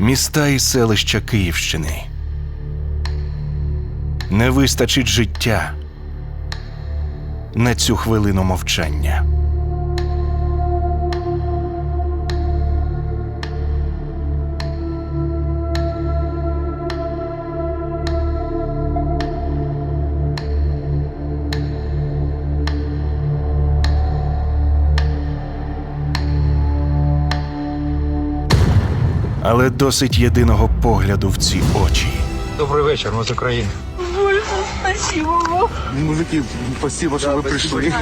Міста і селища Київщини. Не вистачить життя на цю хвилину мовчання. Але досить єдиного погляду в ці очі. Добрий вечір, ми з України. Мужики, спасибо, что вы пришли.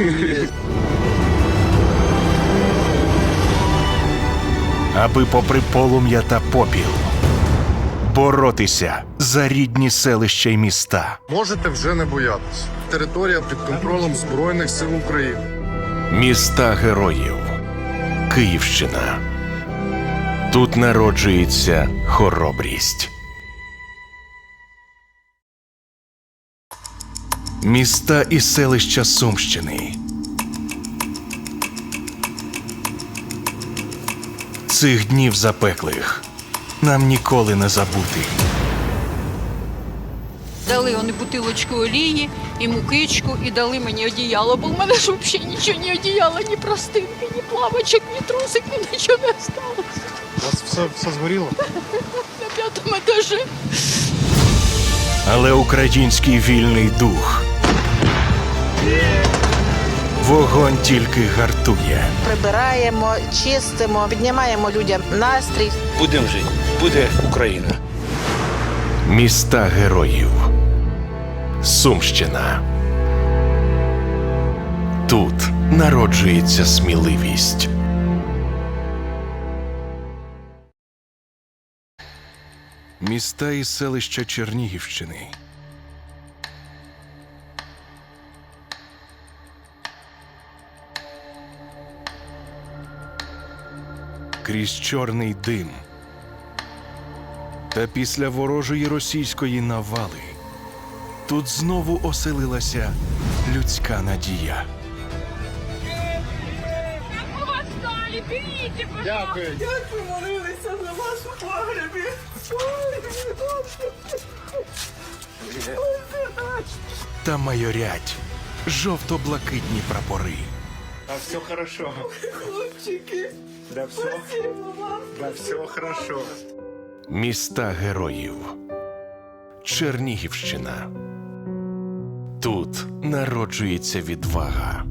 аби попри полум'я та попіл боротися за рідні селища й міста, Можете вже не боятись. Територія під контролем Збройних сил України. міста героїв, Київщина. Тут народжується хоробрість. Міста і селища Сумщини. Цих днів запеклих нам ніколи не забути. Дали вони бутилочку олії і мукичку, і дали мені одіяло, бо в мене ж взагалі нічого, ні одіяла, ні простинки, ні плавочок, ні трусиків, нічого не осталося. У вас все, все згоріло? На п'ятому етажі. Але український вільний дух. Вогонь тільки гартує. прибираємо, чистимо, піднімаємо людям настрій. Будемо жити. Буде Україна. Міста героїв. Сумщина. Тут народжується сміливість. Міста і селища Чернігівщини. Крізь чорний дим. Та після ворожої російської навали тут знову оселилася людська надія. Молилися за вас у погребі. Та майорять жовто-блакитні прапори. А все хорошо. Хлопчики, Да все, спасибо вам. да все хорошо. Міста героїв. Чернігівщина. Тут народжується відвага.